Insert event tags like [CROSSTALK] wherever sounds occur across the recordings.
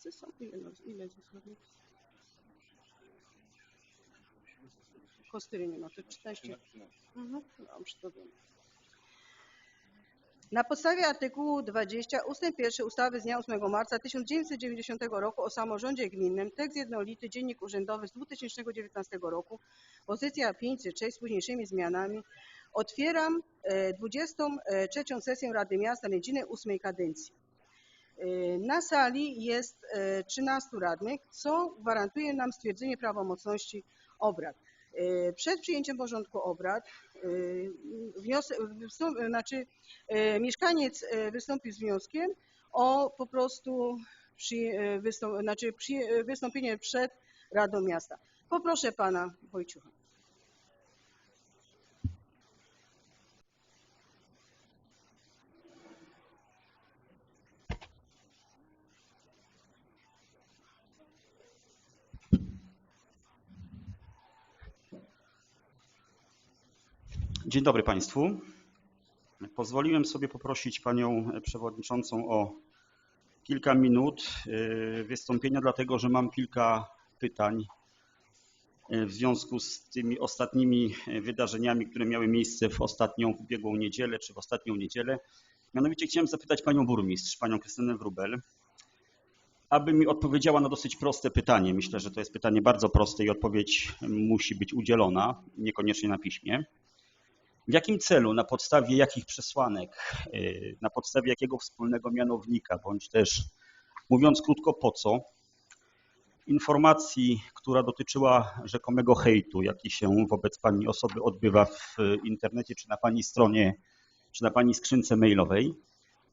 Wszyscy są. Ile, no, ile jest? Kostyry nie ma, to 14. Mhm, dobrze, to wiem. Na podstawie artykułu 20 ust. 1 ustawy z dnia 8 marca 1990 roku o samorządzie gminnym, tekst jednolity, dziennik urzędowy z 2019 roku, pozycja 506 z późniejszymi zmianami, otwieram e, 23 sesję Rady Miasta Nędziny 8 kadencji. E, Na sali jest e, 13 radnych, co gwarantuje nam stwierdzenie prawomocności obrad. E, Przed przyjęciem porządku obrad y, wniosek, znaczy mieszkaniec wystąpił z wnioskiem o po prostu przy, znaczy przy, wystąpienie przed Radą Miasta. Poproszę pana Wojciucha. Dzień dobry Państwu. Pozwoliłem sobie poprosić Panią Przewodniczącą o kilka minut y, wystąpienia, dlatego że mam kilka pytań y, w związku z tymi ostatnimi wydarzeniami, które miały miejsce w ostatnią ubiegłą niedzielę, czy w ostatnią niedzielę. Mianowicie chciałem zapytać Panią Burmistrz, Panią Krystynę Wrubel, aby mi odpowiedziała na dosyć proste pytanie. Myślę, że to jest pytanie bardzo proste i odpowiedź musi być udzielona, niekoniecznie na piśmie. W jakim celu, na podstawie jakich przesłanek, yy, na podstawie jakiego wspólnego mianownika, bądź też mówiąc krótko po co, informacji, która dotyczyła rzekomego hejtu, jaki się wobec Pani osoby odbywa w internecie, czy na Pani stronie, czy na Pani skrzynce mailowej,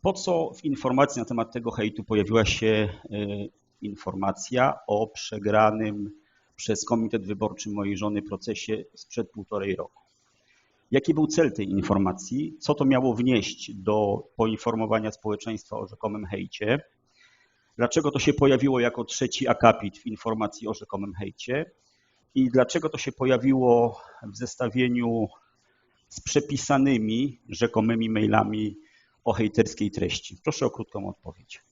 po co w informacji na temat tego hejtu pojawiła się yy, informacja o przegranym przez Komitet Wyborczy mojej żony procesie sprzed półtorej roku? Jaki był cel tej informacji? Co to miało wnieść do poinformowania społeczeństwa o rzekomym hejcie? Dlaczego to się pojawiło jako trzeci akapit w informacji o rzekomym hejcie? I dlaczego to się pojawiło w zestawieniu z przepisanymi rzekomymi mailami o hejterskiej treści? Proszę o krótką odpowiedź.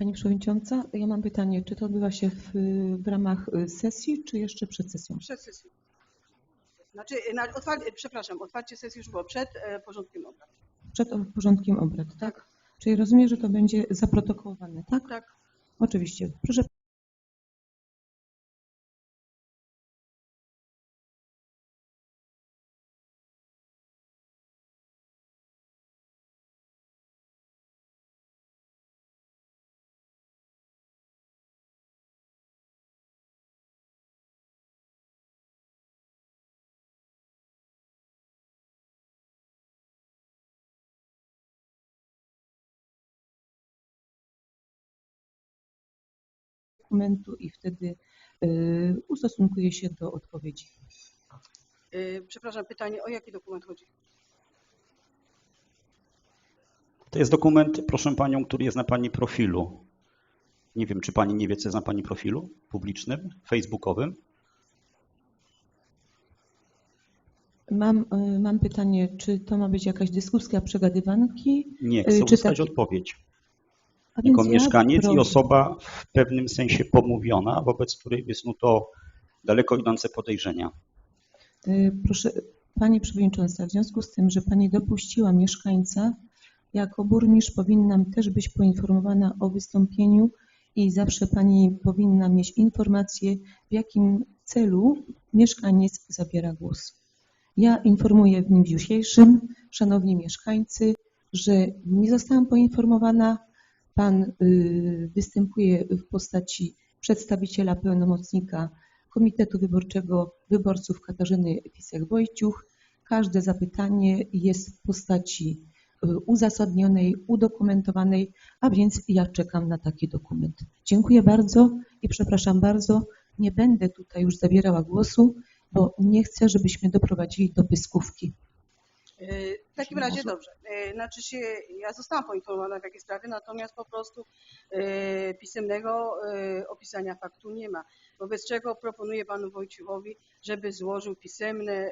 Pani Przewodnicząca, ja mam pytanie, czy to odbywa się w, w ramach y, sesji, czy jeszcze przed sesją? Przed sesją. Znaczy, na, otwarcie, przepraszam, otwarcie sesji już było przed e, porządkiem obrad. Przed porządkiem obrad, tak? Czyli rozumiem, że to będzie zaprotokołowane, tak? Tak. Oczywiście. Proszę. Dokumentu i wtedy y, ustosunkuję się do odpowiedzi. E, Przepraszam, pytanie, o jaki dokument chodzi? To jest dokument, proszę Panią, który jest na Pani profilu. Nie wiem, czy Pani nie wie, co jest na Pani profilu publicznym, facebookowym. Mam, y, mam pytanie, czy to ma być jakaś dyskusja, przegadywanki? Nie, Y, chcę czy dostać taki- odpowiedź. Jako ja mieszkaniec i osoba w pewnym sensie pomówiona, wobec której wysnuto daleko idące podejrzenia. Y, Proszę, Pani Przewodnicząca, w związku z tym, że Pani dopuściła mieszkańca, jako burmistrz powinnam też być poinformowana o wystąpieniu i zawsze Pani powinna mieć informację, w jakim celu mieszkaniec zabiera głos. Ja informuję w dniu dzisiejszym, Szanowni mieszkańcy, że nie zostałam poinformowana. Pan y, występuje w postaci przedstawiciela pełnomocnika Komitetu Wyborczego Wyborców Katarzyny Fisek-Wojciuch. Każde zapytanie jest w postaci y, uzasadnionej, udokumentowanej, a więc ja czekam na taki dokument. Dziękuję bardzo i przepraszam bardzo, nie będę tutaj już zabierała głosu, bo nie chcę, żebyśmy doprowadzili do pyskówki. E, W takim razie dobrze. E, Znaczy się, ja zostałam poinformowana w jakiej sprawie, natomiast po prostu e, pisemnego opisania faktu nie ma. Wobec czego proponuję panu Wojciechowi, żeby złożył pisemne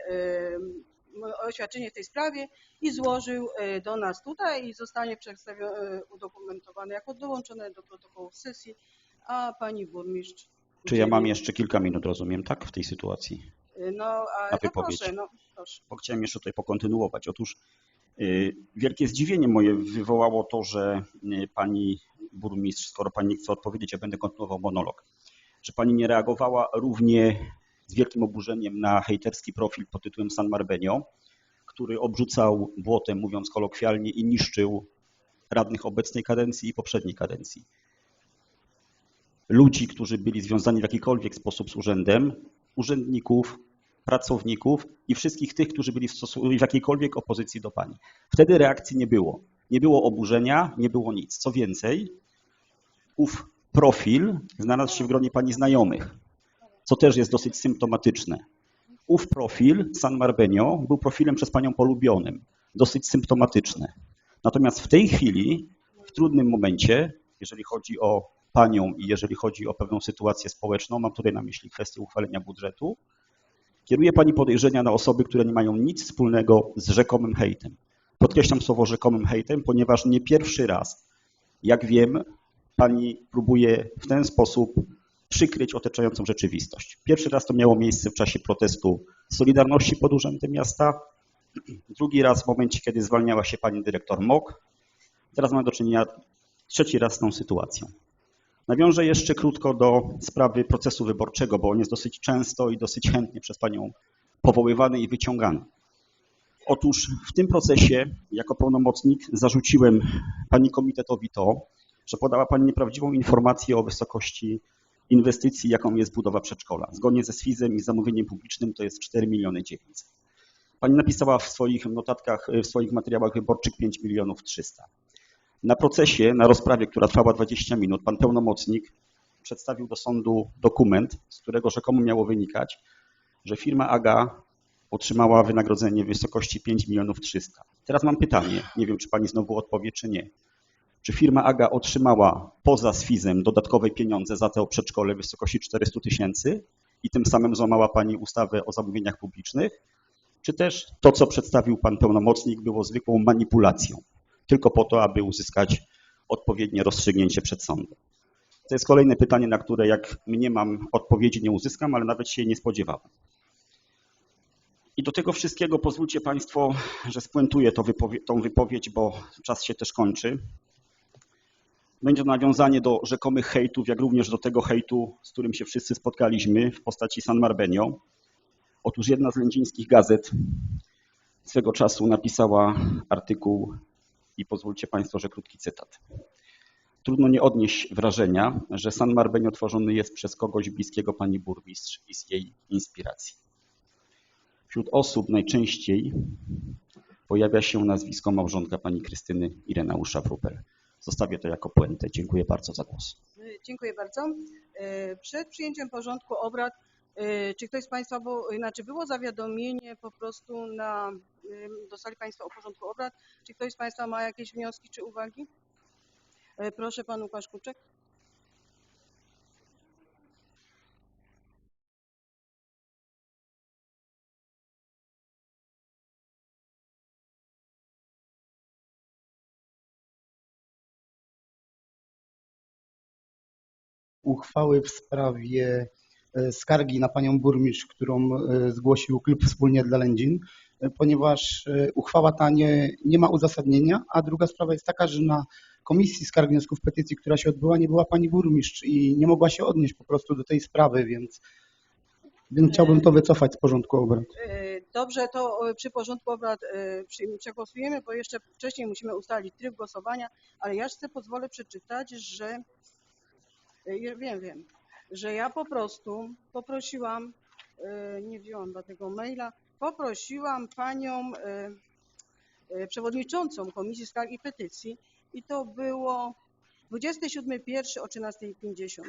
oświadczenie w tej sprawie i złożył do nas tutaj i zostanie przedstawione, udokumentowane jako dołączone do protokołu sesji, a pani burmistrz. Czy ja mam jeszcze kilka minut, rozumiem, tak, w tej sytuacji? No, a, na no wypowiedź? proszę, no proszę. bo chciałem jeszcze tutaj pokontynuować. Otóż y, wielkie zdziwienie moje wywołało to, że y, pani burmistrz, skoro pani nie chce odpowiedzieć, ja będę kontynuował monolog, że pani nie reagowała równie z wielkim oburzeniem na hejterski profil pod tytułem San Marbenio, który obrzucał błotem, mówiąc kolokwialnie, i niszczył radnych obecnej kadencji i poprzedniej kadencji. Ludzi, którzy byli związani w jakikolwiek sposób z urzędem, urzędników, pracowników i wszystkich tych, którzy byli w, w jakiejkolwiek opozycji do pani. Wtedy reakcji nie było. Nie było oburzenia, nie było nic. Co więcej, ów profil znalazł się w gronie pani znajomych, co też jest dosyć symptomatyczne. Ów profil, San Marbenio, był profilem przez panią polubionym. Dosyć symptomatyczne. Natomiast w tej chwili, w trudnym momencie, jeżeli chodzi o panią i jeżeli chodzi o pewną sytuację społeczną, mam tutaj na myśli kwestię uchwalenia budżetu, Kieruje pani podejrzenia na osoby, które nie mają nic wspólnego z rzekomym hejtem. Podkreślam słowo rzekomym hejtem, ponieważ nie pierwszy raz, jak wiem, pani próbuje w ten sposób przykryć otaczającą rzeczywistość. Pierwszy raz to miało miejsce w czasie protestu Solidarności pod Urzędem Miasta, drugi raz w momencie, kiedy zwalniała się pani dyrektor MOK. Teraz mamy do czynienia trzeci raz z tą sytuacją. Nawiążę jeszcze krótko do sprawy procesu wyborczego, bo on jest dosyć często i dosyć chętnie przez Panią powoływany i wyciągany. Otóż w tym procesie jako pełnomocnik zarzuciłem Pani komitetowi to, że podała Pani nieprawdziwą informację o wysokości inwestycji, jaką jest budowa przedszkola. Zgodnie ze SWIZ-em i zamówieniem publicznym to jest 4 miliony 900. Pani napisała w swoich notatkach, w swoich materiałach wyborczych 5 milionów 300. Na procesie, na rozprawie, która trwała 20 minut, pan pełnomocnik przedstawił do sądu dokument, z którego rzekomo miało wynikać, że firma AGA otrzymała wynagrodzenie w wysokości 5 milionów 300. Teraz mam pytanie, nie wiem czy pani znowu odpowie, czy nie. Czy firma AGA otrzymała poza SFIZ-em dodatkowe pieniądze za to przedszkole w wysokości 400 tysięcy i tym samym złamała pani ustawę o zamówieniach publicznych? Czy też to, co przedstawił pan pełnomocnik, było zwykłą manipulacją? Tylko po to, aby uzyskać odpowiednie rozstrzygnięcie przed sądem. To jest kolejne pytanie, na które jak mnie mam odpowiedzi nie uzyskam, ale nawet się nie spodziewałem. I do tego wszystkiego pozwólcie Państwo, że spuentuję to wypowie- tą wypowiedź, bo czas się też kończy. Będzie to nawiązanie do rzekomych hejtów, jak również do tego hejtu, z którym się wszyscy spotkaliśmy w postaci San Marbenio. Otóż jedna z lędzińskich gazet swego czasu napisała artykuł i pozwólcie Państwo, że krótki cytat. Trudno nie odnieść wrażenia, że San Marbenio tworzony jest przez kogoś bliskiego pani burmistrz i z jej inspiracji. Wśród osób najczęściej pojawia się nazwisko małżonka pani Krystyny Ireneusza Wrubel. Zostawię to jako puentę. Dziękuję bardzo za głos. Dziękuję bardzo. Y, Przed przyjęciem porządku obrad, czy ktoś z Państwa, bo, znaczy było zawiadomienie po prostu na, dostali Państwo o porządku obrad, czy ktoś z Państwa ma jakieś wnioski czy uwagi? Y, Proszę Pan Łukasz Kuczek. uchwały w sprawie e, skargi na panią burmistrz, którą e, zgłosił Klub Wspólnie dla Lędzin, e, ponieważ e, uchwała ta nie, nie ma uzasadnienia, a druga sprawa jest taka, że na Komisji Skarg Wniosków Petycji, która się odbyła, nie była pani burmistrz i nie mogła się odnieść po prostu do tej sprawy, więc, więc chciałbym to wycofać z porządku obrad. Dobrze, to przy porządku obrad przegłosujemy, bo jeszcze wcześniej musimy ustalić tryb głosowania, ale ja chcę pozwolę przeczytać, że wiem, wiem, że ja po prostu poprosiłam, y, nie wzięłam do tego maila, poprosiłam panią y, y, przewodniczącą Komisji Skarg i Petycji i to było 27.01 o 13.50.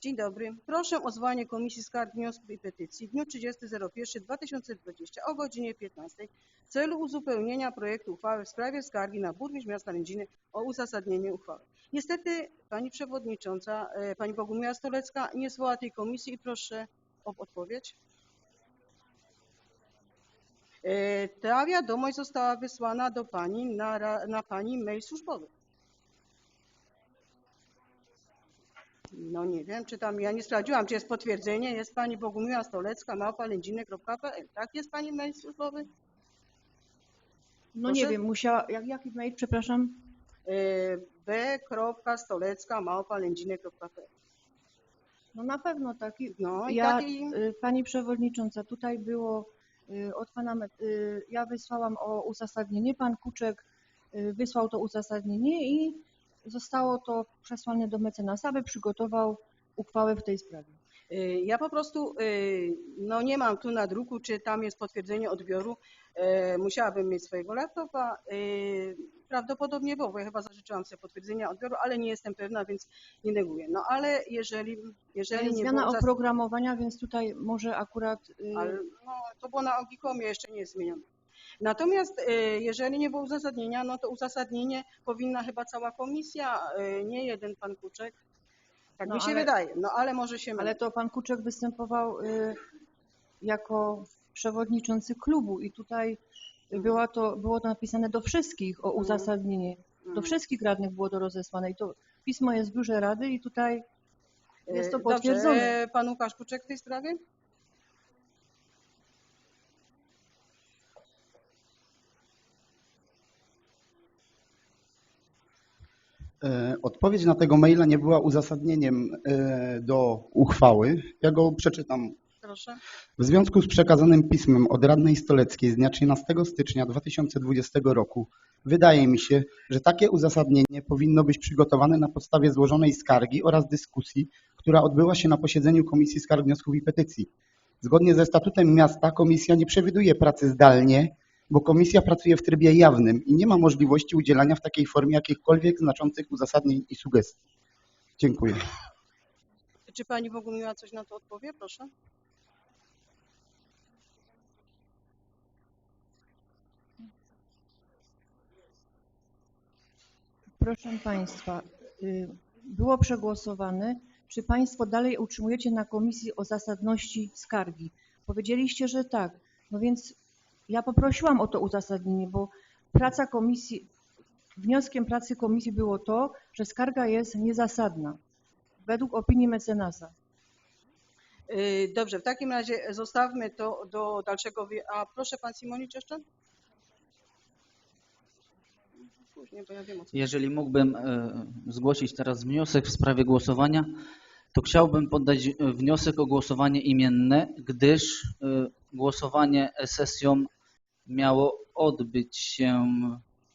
Dzień dobry. Proszę o zwołanie Komisji Skarg, Wniosków i Petycji w dniu 30.01.2020 o godzinie 15 w celu uzupełnienia projektu uchwały w sprawie skargi na burmistrz miasta Lędziny o uzasadnienie uchwały. Niestety pani przewodnicząca, e, pani Bogumiła Stolecka nie zwołała tej komisji i proszę o odpowiedź. E, Ta wiadomość została wysłana do pani na, na pani mail służbowy. No nie wiem, czy tam, ja nie sprawdziłam, czy jest potwierdzenie, jest pani Bogumiła Stolecka, małpa.lędziny.pl, tak? Jest pani mail służbowy? No Proszę? nie wiem, musiała, jak, jaki mail, przepraszam? E, b.stolecka, małpa.lędziny.pl No na pewno taki. No i Ja, taki... y, Pani Przewodnicząca, tutaj było y, od Pana, y, ja wysłałam o uzasadnienie, Pan Kuczek wysłał to uzasadnienie i zostało to przesłane do mecenasa, aby przygotował uchwałę w tej sprawie. Y, Ja po prostu y, no nie mam tu na druku, czy tam jest potwierdzenie odbioru. E, Musiałabym mieć swojego laptopa. Y, Prawdopodobnie było, bo ja chyba zażyczyłam sobie potwierdzenia odbioru, ale nie jestem pewna, więc nie neguję. No ale jeżeli, jeżeli nie Zmiana było oprogramowania, więc tutaj może akurat y, ale, no, to było na Ogikomie, jeszcze nie jest zmienione. Natomiast y, jeżeli nie było uzasadnienia, no to uzasadnienie powinna chyba cała komisja, y, nie jeden pan Kuczek. Tak No, mi się ale- wydaje, no ale może się. Ale to pan Kuczek występował y, jako przewodniczący klubu i tutaj była to, było to napisane do wszystkich o uzasadnienie. Do Mm. wszystkich radnych było to rozesłane i to pismo jest w biurze rady i tutaj jest to E, Dobrze, potwierdzone. e, Pan Łukasz Kuczek w tej sprawie? Odpowiedź na tego maila nie była uzasadnieniem e, do uchwały. Ja go przeczytam. Proszę. W związku z przekazanym pismem od radnej Stoleckiej z dnia 13 stycznia 2020 roku wydaje mi się, że takie uzasadnienie powinno być przygotowane na podstawie złożonej skargi oraz dyskusji, która odbyła się na posiedzeniu Komisji Skarg, Wniosków i Petycji. Zgodnie ze statutem miasta komisja nie przewiduje pracy zdalnie, bo komisja pracuje w trybie jawnym i nie ma możliwości udzielania w takiej formie jakichkolwiek znaczących uzasadnień i sugestii. Dziękuję. Czy Pani Bogumiła coś na to odpowie? Proszę. Proszę Państwa, y, było przegłosowane. Czy Państwo dalej utrzymujecie na komisji o zasadności skargi? Powiedzieliście, że tak. No więc ja poprosiłam o to uzasadnienie, bo praca komisji, wnioskiem pracy komisji było to, że skarga jest niezasadna według opinii mecenasa. E, Dobrze, w takim razie zostawmy to do dalszego. A proszę Pan Simonicz jeszcze? Później, bo ja wiem o co. Jeżeli mógłbym e, zgłosić teraz wniosek w sprawie głosowania, to chciałbym poddać wniosek o głosowanie imienne, gdyż e, głosowanie sesją miało odbyć się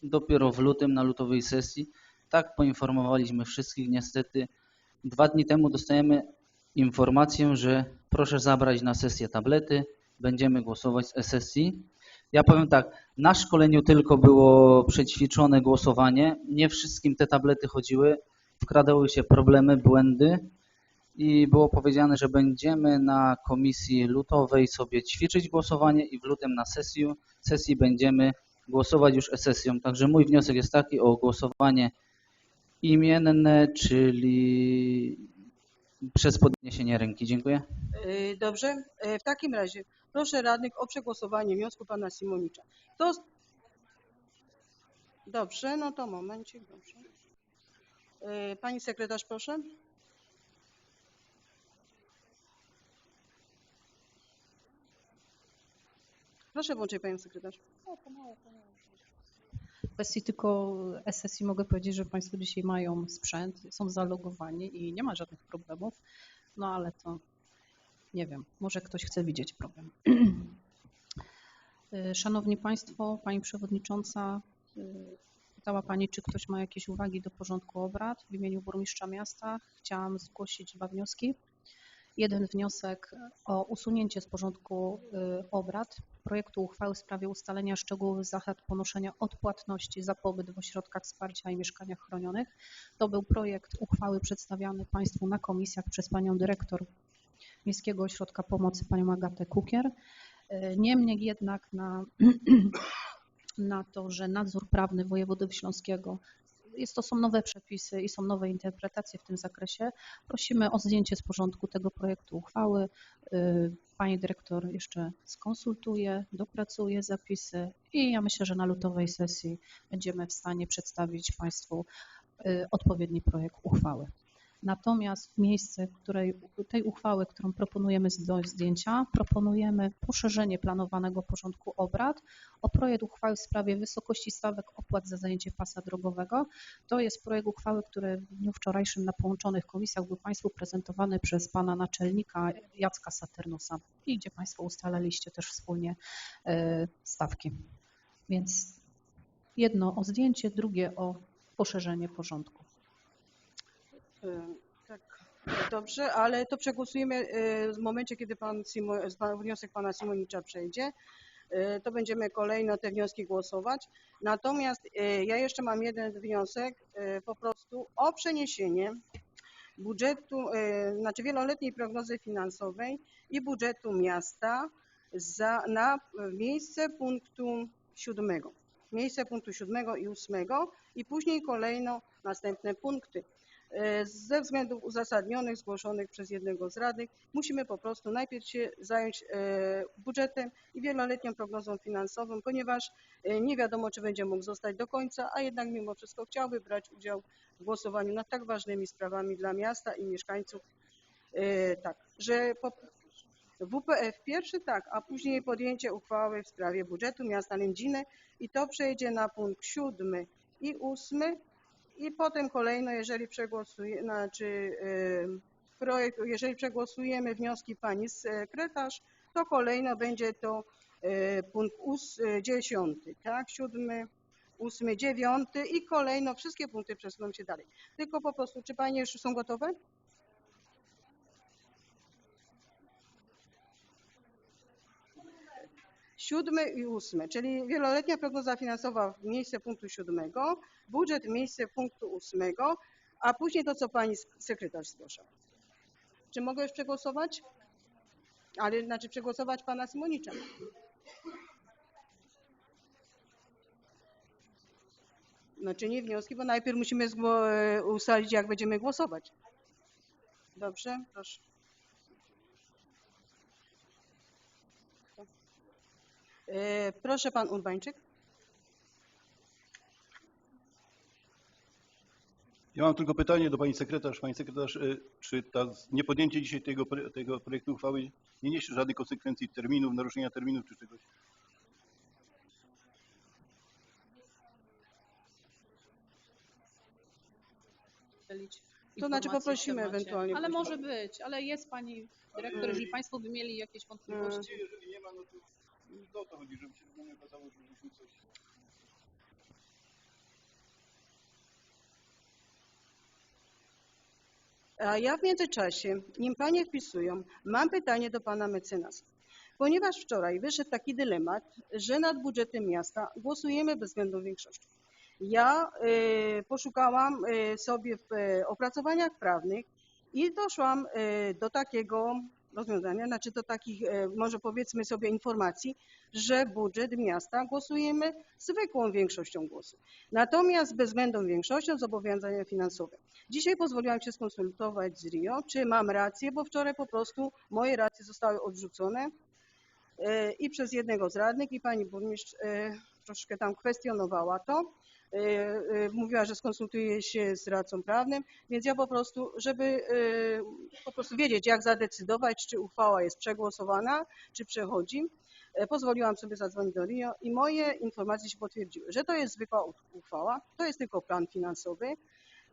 dopiero w lutym na lutowej sesji. Tak poinformowaliśmy wszystkich. Niestety dwa dni temu dostajemy informację, że proszę zabrać na sesję tablety, będziemy głosować z sesji. Ja powiem tak, na szkoleniu tylko było przećwiczone głosowanie. Nie wszystkim te tablety chodziły. Wkradały się problemy, błędy i było powiedziane, że będziemy na komisji lutowej sobie ćwiczyć głosowanie i w lutym na sesji, sesji będziemy głosować już sesją. Także mój wniosek jest taki o głosowanie imienne, czyli przez podniesienie ręki. Dziękuję. E, Dobrze, E, w takim razie proszę radnych o przegłosowanie wniosku Pana Simonicza. Dobrze, no to momencik, dobrze. E, Pani sekretarz, proszę. Proszę włączyć Panią sekretarz. W kwestii tylko SSI mogę powiedzieć, że Państwo dzisiaj mają sprzęt, są zalogowani i nie ma żadnych problemów, no ale to nie wiem, może ktoś chce widzieć problem. [CLEARS THROAT] Y, Szanowni Państwo, Pani Przewodnicząca, y, pytała Pani, czy ktoś ma jakieś uwagi do porządku obrad. W imieniu Burmistrza Miasta chciałam zgłosić dwa wnioski. Jeden wniosek o usunięcie z porządku y, obrad projektu uchwały w sprawie ustalenia szczegółowych zasad ponoszenia odpłatności za pobyt w ośrodkach wsparcia i mieszkaniach chronionych. To był projekt uchwały przedstawiany Państwu na komisjach przez Panią Dyrektor Miejskiego Ośrodka Pomocy, Panią Agatę Kukier. Y, Niemniej jednak na, [CLEARS THROAT] na to, że nadzór prawny wojewody śląskiego jest to są nowe przepisy i są nowe interpretacje w tym zakresie. Prosimy o zdjęcie z porządku tego projektu uchwały. Y, Pani dyrektor jeszcze skonsultuje, dopracuje zapisy i ja myślę, że na lutowej sesji będziemy w stanie przedstawić Państwu y, odpowiedni projekt uchwały. Natomiast w miejsce której, tej uchwały, którą proponujemy do zdjęcia, proponujemy poszerzenie planowanego porządku obrad o projekt uchwały w sprawie wysokości stawek opłat za zajęcie pasa drogowego. To jest projekt uchwały, który w dniu wczorajszym na połączonych komisjach był Państwu prezentowany przez Pana Naczelnika Jacka Saturnusa i gdzie Państwo ustalaliście też wspólnie e, stawki. Więc jedno o zdjęcie, drugie o poszerzenie porządku. Y, Tak, dobrze, ale to przegłosujemy y, w momencie, kiedy pan Simo, wniosek pana Simonicza przejdzie. Y, To będziemy kolejno te wnioski głosować. Natomiast ja jeszcze mam jeden wniosek po prostu o przeniesienie budżetu, znaczy wieloletniej prognozy finansowej i budżetu miasta za, na miejsce punktu siódmego. Miejsce punktu siódmego i ósmego i później kolejno następne punkty. E, Ze względów uzasadnionych, zgłoszonych przez jednego z radnych, musimy po prostu najpierw się zająć e, budżetem i wieloletnią prognozą finansową, ponieważ e, nie wiadomo, czy będzie mógł zostać do końca, a jednak mimo wszystko chciałby brać udział w głosowaniu nad tak ważnymi sprawami dla miasta i mieszkańców. Tak, że po, WPF pierwszy tak, a później podjęcie uchwały w sprawie budżetu miasta Lędziny i to przejdzie na punkt siódmy i ósmy i potem kolejno, jeżeli przegłosuje, znaczy projekt, jeżeli przegłosujemy wnioski pani sekretarz, to kolejno będzie to y, punkt ós, y, dziesiąty, tak, siódmy, ósmy, dziewiąty i kolejno wszystkie punkty przesuną się dalej. Tylko po prostu, czy panie już są gotowe? Siódmy i ósmy, czyli wieloletnia prognoza finansowa w miejsce punktu siódmego, budżet w miejsce punktu ósmego, a później to, co pani sekretarz zgłasza. Czy mogę już przegłosować? Ale znaczy przegłosować pana Simonicza. Znaczy nie wnioski, bo najpierw musimy e, ustalić, jak będziemy głosować. Dobrze, proszę. Proszę pan Urbańczyk. Ja mam tylko pytanie do pani sekretarz. Pani sekretarz, y, czy ta, niepodjęcie dzisiaj tego, tego projektu uchwały nie niesie żadnych konsekwencji terminów, naruszenia terminów czy czegoś? To znaczy poprosimy ewentualnie Ale może być, ale jest pani dyrektor, jeżeli państwo by mieli jakieś wątpliwości. Jeżeli nie ma, no to no to chodzi, żeby się okazało, że żeśmy coś... A ja w międzyczasie, nim panie wpisują, mam pytanie do pana mecenasa. Ponieważ wczoraj wyszedł taki dylemat, że nad budżetem miasta głosujemy bezwzględną większością. Ja y, poszukałam y, sobie w y, opracowaniach prawnych i doszłam y, do takiego rozwiązania, znaczy do takich, y, może powiedzmy sobie informacji, że budżet miasta głosujemy zwykłą większością głosów. Natomiast bezwzględną większością zobowiązania finansowe. Dzisiaj pozwoliłam się skonsultować z RIO, czy mam rację, bo wczoraj po prostu moje racje zostały odrzucone e, i przez jednego z radnych i pani burmistrz e, troszkę tam kwestionowała to. E, e, Mówiła, że skonsultuje się z radcą prawnym, więc ja po prostu, żeby e, po prostu wiedzieć, jak zadecydować, czy uchwała jest przegłosowana, czy przechodzi, e, pozwoliłam sobie zadzwonić do RIO i moje informacje się potwierdziły, że to jest zwykła uchwała, to jest tylko plan finansowy,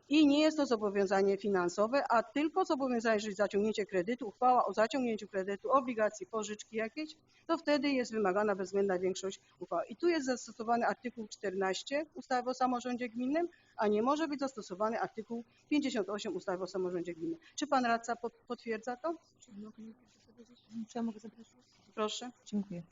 i nie jest to zobowiązanie finansowe, a tylko zobowiązanie, jeżeli zaciągnięcie kredytu, uchwała o zaciągnięciu kredytu, obligacji, pożyczki jakieś, to wtedy jest wymagana bezwzględna większość uchwały. I tu jest zastosowany artykuł 14 ustawy o samorządzie gminnym, a nie może być zastosowany artykuł 58 ustawy o samorządzie gminnym. Czy pan radca pot- potwierdza to? Czy ja mogę zabrać? Proszę. Dziękuję.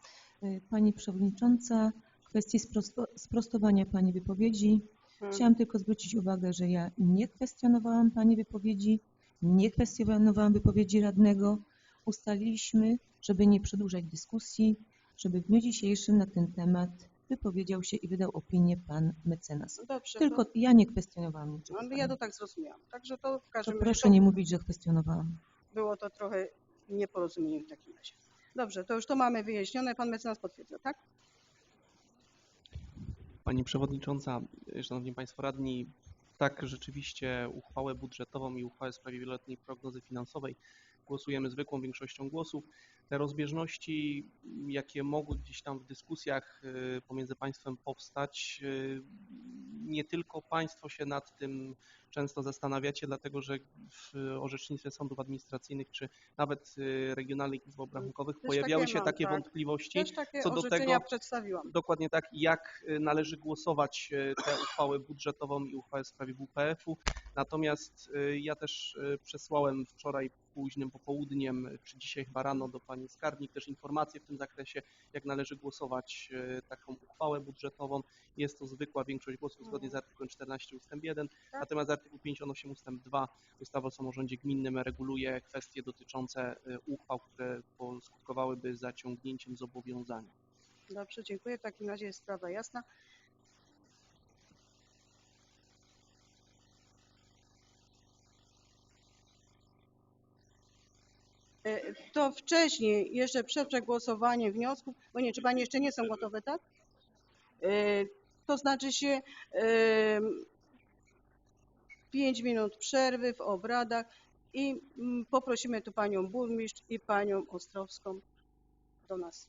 Y, Pani Przewodnicząca, w kwestii sprosto, sprostowania Pani wypowiedzi. Chciałam tylko zwrócić uwagę, że ja nie kwestionowałam Pani wypowiedzi, nie kwestionowałam wypowiedzi radnego. Ustaliliśmy, żeby nie przedłużać dyskusji, żeby w dniu dzisiejszym na ten temat wypowiedział się i wydał opinię pan mecenas. Dobrze, Tylko to, ja nie kwestionowałam niczego. no, ja to tak zrozumiałam. Także to w To każdym razie proszę to nie mówić, że kwestionowałam. było to trochę nieporozumienie w takim razie. Dobrze, to już to mamy wyjaśnione. Pan mecenas potwierdza, tak? Pani Przewodnicząca, Szanowni Państwo Radni, tak, rzeczywiście uchwałę budżetową i uchwałę w sprawie wieloletniej prognozy finansowej głosujemy zwykłą większością głosów. Te rozbieżności, jakie mogły gdzieś tam w dyskusjach y, pomiędzy państwem powstać, y, nie tylko Państwo się nad tym często zastanawiacie, dlatego że w orzecznictwie sądów administracyjnych czy nawet y, regionalnych izb obrachunkowych Też pojawiały takie się mam, takie tak. wątpliwości. Takie Co do tego- przedstawiłam. Dokładnie tak, jak należy głosować tę uchwałę budżetową i uchwałę w sprawie WPF-u. Natomiast ja też przesłałem wczoraj późnym popołudniem, czy dzisiaj chyba rano do pani skarbnik też informacje w tym zakresie, jak należy głosować y, taką uchwałę budżetową. Jest to zwykła większość głosów zgodnie z artykułem 14 ust. 1, natomiast artykuł 58 ust. 2 ustawy o samorządzie gminnym reguluje kwestie dotyczące y, uchwał, które skutkowałyby zaciągnięciem zobowiązania. Dobrze, dziękuję. W takim razie jest sprawa jasna. To wcześniej, jeszcze przed przegłosowaniem wniosków, bo nie, czy Panie jeszcze nie są gotowe, tak? E, To znaczy się em, pięć minut przerwy w obradach i mm, poprosimy tu Panią Burmistrz i Panią Ostrowską do nas.